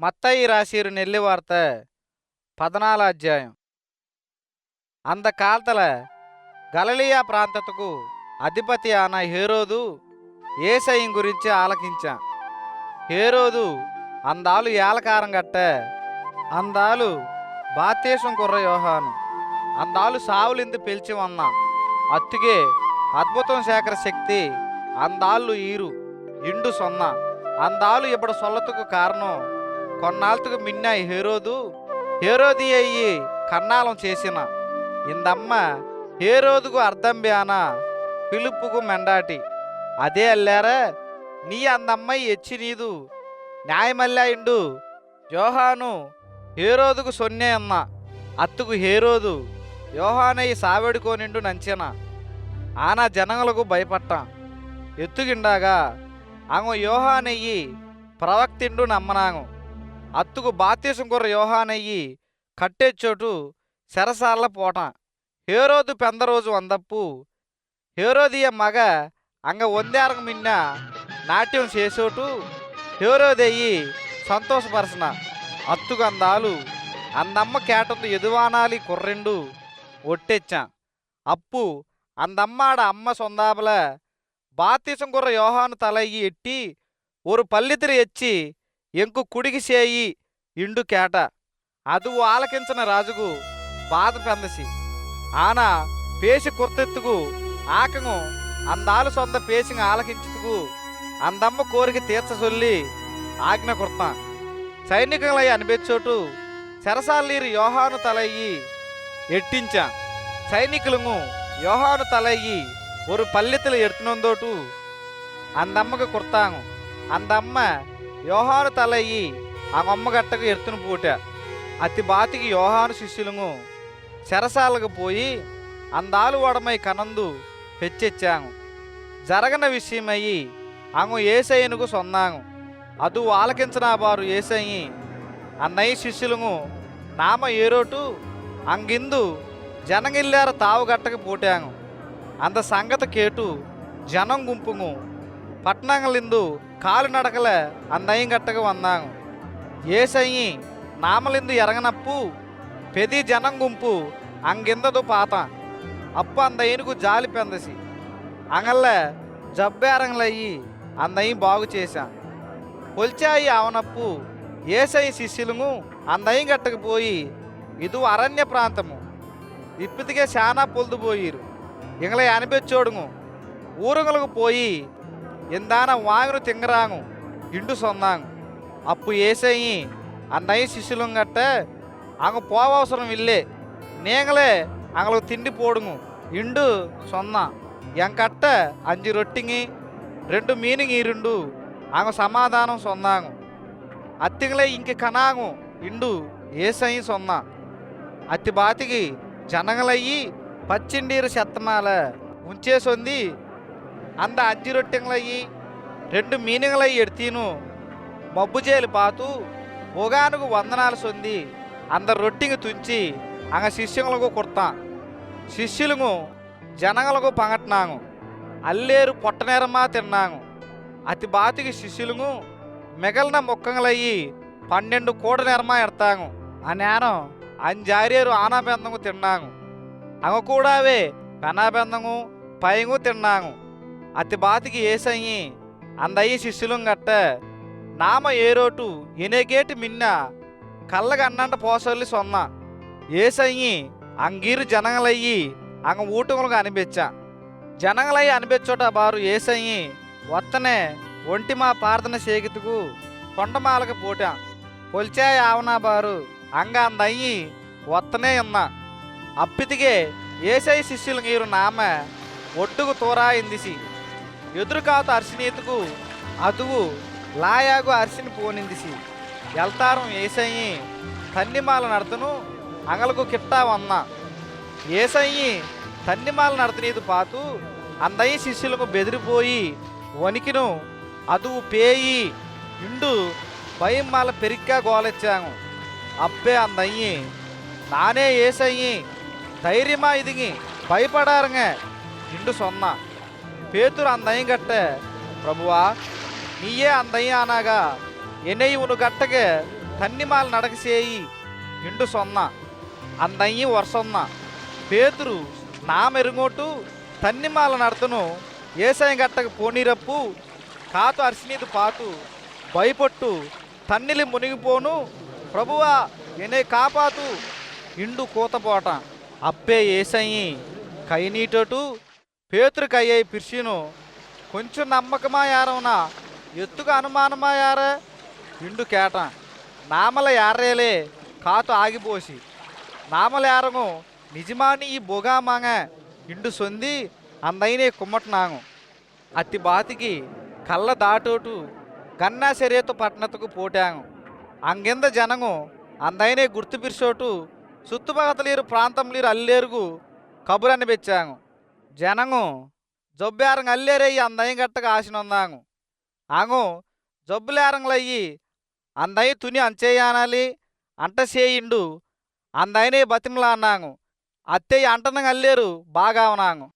మత్తయి రాసిరు నెల్లి వార్త పదనాల అధ్యాయం. అందకాల్తల గలలియా ప్రాంతతకు అధిపతి ఆన హేరోదు ఏసయం గురించి ఆలకించా. హేరోదు అందాలు ఏలకారం గట్ట అందాలు బాతేశం కుర్ర యోహాను అందాలు సావులింది పిలిచి ఉన్నా అత్తుగే అద్భుతం సేకర శక్తి అందాళ్ళు ఈరు ఇండు సొన్న. అందాలు ఇప్పుడు సొల్లతుకు కారణం కొన్నాళ్ళకు మిన్న హేరోదు హేరోది అయ్యి కన్నాలం చేసిన. ఇందమ్మ హేరోదుకు అర్థం బ్యాన పిలుపుకు మెండాటి. అదే అల్లారా నీ అందమ్మాయి ఎచ్చి నీదు. న్యాయమల్లాయిండు యోహాను హేరోదుకు సొన్నే అన్న. అత్తుకు హేరోదు యోహానయ్య సావెడుకోనిండు నంచిన. ఆనా జనములకు భయపట్టాం. ఎత్తుగిండాగా ఆమె యోహానయ్యి ప్రవక్తిండు నమ్మనాము. అత్తుకు బాత్యసం కుర్ర యోహానయ్యి కట్టేచోటు సెరసార్ల పోట. హేరోదు పెందరోజు వందప్పు. హేరోదియ మగ అంగ వందేరంగ మిన్న నాట్యం చేసోటు. హేరోదయ్యి సంతోషపరచిన అత్తుకు అందాలు అందమ్మ కేటందు ఎదువానాలి కుర్రెండు ఒట్టెచ్చా. అప్పు అందమ్మాడ అమ్మ సొందాబల బాతీసం కుర్ర యోహాను తలయ్యి ఎట్టి. ஒரு పల్లెతిరి ఎచ్చి ఎంకు కుడికి చేయి ఇండు కేట. అది ఆలకించిన రాజుకు బాధ పెందసి ఆన పేసి కుర్తెత్తుకు ఆకము అందాలు సొంత పేసిని ఆలకించుతుకు అందమ్మ కోరిక తీర్చసొల్లి ఆజ్ఞ కుర్తా. సైనికులై అనిపించోటు చెరసాలీరు యోహాను తలయ్యి ఎట్టించా. సైనికులము యోహాను తలయ్యి ஒரு పల్లెతులు ఎడుతునందోటు అందమ్మకు కుర్తాను అందమ్మ ఆ అమ్మ గట్టకు ఎత్తును పూట. అతి బాతికి యోహాను శిష్యులను చెరసాలకు పోయి అందాలు వడమై కనందు పెచ్చెచ్చాము. జరగన విషయమయ్యి అంగు ఏసయ్యనుకు సొన్నాము. అదు ఆలకించిన వారు ఏసయ్యి అన్నయ్య శిష్యులను నామ ఏరోటు అంగిందు జనగిల్లార తావుగట్టకు పూటాము. అంత సంగత కేటు జనం గుంపును పట్నంగలిందు కాలు నడకల అందయం గట్టకు వందాము. ఏసయ్యి నామలిందు ఎరగనప్పు పెది జనం గుంపు అంగిందదు పాత. అప్పు అందయ్యనుకు జాలి పెందసి. అంగల్ల జబ్బేరంగలయ్యి అందయ్యం బాగు చేశా. కొల్చాయి అవనప్పు ఏసై శిష్యులను అందయం గట్టకు పోయి ఇది అరణ్య ప్రాంతము. ఇప్పటికే చాలా పొల్దుపోయిరు ఇంగళ అనిపించోడుము ఊరుగలకు పోయి ఇందాన వాగును తింగరాంగు ఇండు సొందాంగు. అప్పు ఏసయ్యి అన్నయ్య శిష్యులం గట్ట అంగ పోవసరం ఇల్లే. నేగలే అంగలకు తిండి పోడుము ఇండు సొన్న ఎంకట్ట అంజి రొట్టింగి రెండు మీనింగ్ రెండు అంగ సమాధానం సొందాంగు. అత్తింగ్లే ఇంక కనాంగు ఇండు ఏసయ్యి సొన్న అత్తి బాతికి జనగలయ్యి పచ్చిండీరు చెత్తమాల ఉంచేసొంది అంద అజ్జి రొట్టెంగలయ్యి రెండు మీనింగ్లయ్యి ఎడితీను. మబ్బుజేలు పాతు ఒగానుకు వందనాలు సొంది అంద రొట్టింగి తుంచి అంగ శిష్యులకు కుర్తా శిష్యులకు జనగలకు పంగట్నాంగు. అల్లేరు పొట్టనేరమా తిన్నాంగు. అతి బాతికి శిష్యులకు మిగలిన ముక్కంగలయ్యి పన్నెండు కూడ నేరమా ఎడతాంగు. ఆ నేరం అంజారేరు ఆనాబెందంగు తిన్నాంగు. అంగ కూడావే పెనాబెందంగు పైంగు తిన్నాంగు. అతి బాతికి ఏసయ్యి అందయ్యి శిష్యులం గట్ట నామ ఏరోటు ఎనేగేటి మిన్న కళ్ళగ అన్నంట పోసల్లి సొన్న. ఏసయ్యి అంగీరు జనగలయ్యి అంగ ఊటములుగా అనిపించా. జనగలయ్యి అనిపించోట బారు ఏసయ్యి వత్తనే ఒంటి మా ప్రార్థన సేగితుకు కొండమాలకు పోటా. పొల్చాయి ఆవనా బారు అంగ అందయ్యి వత్తనే ఉన్నా అప్పితిగే ఏసై శిష్యులు గీరు నామ ఒడ్డుకు తోరా ఇందిసి. ಎದುರುಕಾತ ಅರಸಿನೇತುಗು లాయాగు అర్శిని పోనిందిసి. ఎల్తారం ఏసయ్యి తన్నిమాల నడతను అంగలకు కిట్టా వన్న. ఏసయ్యి తన్నిమాల నడతనీదు పాతు అందయ్య శిష్యులకు బెదిరిపోయి వణికిను. అదువు పేయి ఇండు భయం మాల పెరిగ్గా గోలెచ్చాము. అబ్బే అందయ్యి నానే ఏసయ్యి ధైర్యమా ఇదిగి భయపడారంగా ఇండు సొన్నా. சொன்னான் பேத்துரு அந்தையும் கட்ட பிரபுவா நீயே அந்தையும் ஆனாகா என்னை உனக்கு கட்டக తన్నిమాల నడకసేయి ఇండు సొన్న అందయ్యి వరసొన్న పేతురు నా మెరుగోటు తన్నిమాల నడతను ఏసాయం గట్టకు పోనీరప్పు కాతు అరిసినీదు పాతు భయపట్టు తన్నిలి మునిగిపోను ప్రభువా ఎనే కాపాతు ఇండు కూతపోట అప్పే ఏసయ్యి కైనీటోటు పేతృకయ్యే పిర్షిను కొంచెం నమ్మకమా నమ్మకమాయారవున ఎత్తుకు అనుమానమా అనుమానమాయారే ఇండు కేట. నామల యారేలే కాతు ఆగిపోసి. నామల యారము నిజమాని ఈ బొగామాంగ ఇండు సొంది అందైనే కుమ్మటనాము అతి బాతికి కళ్ళ దాటోటు గన్నా శరీరతో పట్టణతకు పోటాము అంగింద జనము అందైనే గుర్తు పిరిచోటు చుట్టుపక్కల లేరు అల్లేరుగు కబురని పెచ్చాము జనము జబ్బేరంగ అల్లేరయ్యి అందయం గట్టగా ఆశనొందాంగు ఆంగు జబ్బులేరంగులయ్యి అందయ్య తుని అంచేయానాలి అంట చేయిండు అందైనే బతిమలా అన్నాంగు అత్తయ్య అంటనంగా అల్లేరు బాగా ఉన్నాంగు